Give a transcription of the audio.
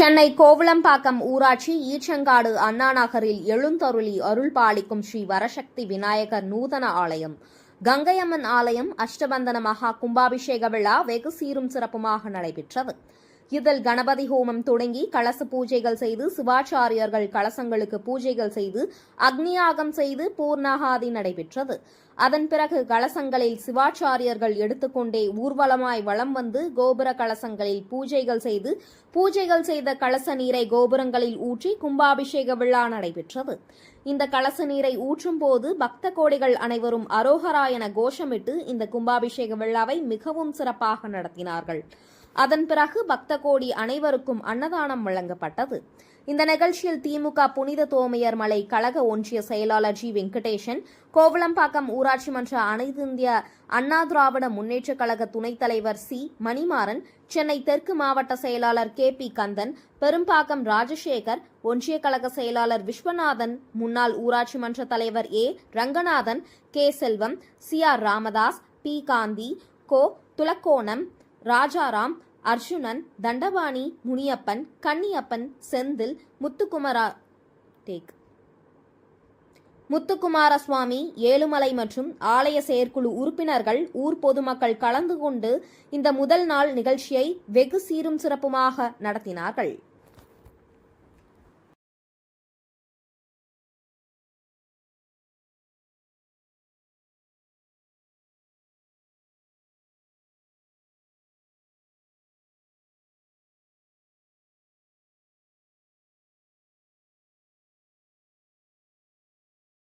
சென்னை கோவளம்பாக்கம் ஊராட்சி ஈச்சங்காடு அண்ணா நகரில் எழுந்தருளி அருள் பாலிக்கும் ஸ்ரீ வரசக்தி விநாயகர் நூதன ஆலயம். கங்கையம்மன் ஆலயம் அஷ்டபந்தன மகா கும்பாபிஷேக விழா வெகு சீரும் சிறப்புமாக நடைபெற்றது. இதில் கணபதி ஹோமம் தொடங்கி கலச பூஜைகள் செய்து சிவாச்சாரியர்கள் கலசங்களுக்கு பூஜைகள் செய்து அக்னியாகம் செய்து பூர்ணாகாதி நடைபெற்றது. அதன் பிறகு கலசங்களில் சிவாச்சாரியர்கள் எடுத்துக்கொண்டே ஊர்வலமாய் வலம் வந்து கோபுர கலசங்களில் பூஜைகள் செய்து பூஜைகள் செய்த கலச நீரை கோபுரங்களில் ஊற்றி கும்பாபிஷேக விழா நடைபெற்றது. இந்த கலச நீரை ஊற்றும் போது பக்த கோடிகள் அனைவரும் அரோகரா என கோஷமிட்டு இந்த கும்பாபிஷேக விழாவை மிகவும் சிறப்பாக நடத்தினார்கள். அதன் பிறகு பக்த கோடி அனைவருக்கும் அன்னதானம் வழங்கப்பட்டது. இந்த நிகழ்ச்சியில் திமுக புனித தோமையர் மலை கழக ஒன்றிய செயலாளர் ஜி வெங்கடேசன் கோவளம்பாக்கம் ஊராட்சி மன்ற அனைத்து இந்திய அண்ணா திராவிட முன்னேற்றக் கழக துணைத் தலைவர் சி. மணிமாறன் சென்னை தெற்கு மாவட்ட செயலாளர் கே. பி. கந்தன் பெரும்பாக்கம் ராஜசேகர் ஒன்றிய கழக செயலாளர் விஸ்வநாதன் முன்னாள் ஊராட்சி மன்ற தலைவர் A. Ranganathan K. Selvam C. R. Ramadoss P. Gandhi கோ. துலக்கோணம் ராஜாராம் அர்ஜுனன் தண்டபாணி முனியப்பன் கன்னியப்பன் செந்தில் முத்துக்குமரா டேக். முத்துக்குமாரசுவாமி ஏழுமலை மற்றும் ஆலய செயற்குழு உறுப்பினர்கள் ஊர் பொதுமக்கள் கலந்து கொண்டு இந்த முதல் நாள் நிகழ்ச்சியை வெகு சீரும் சிறப்புமாக நடத்தினார்கள்.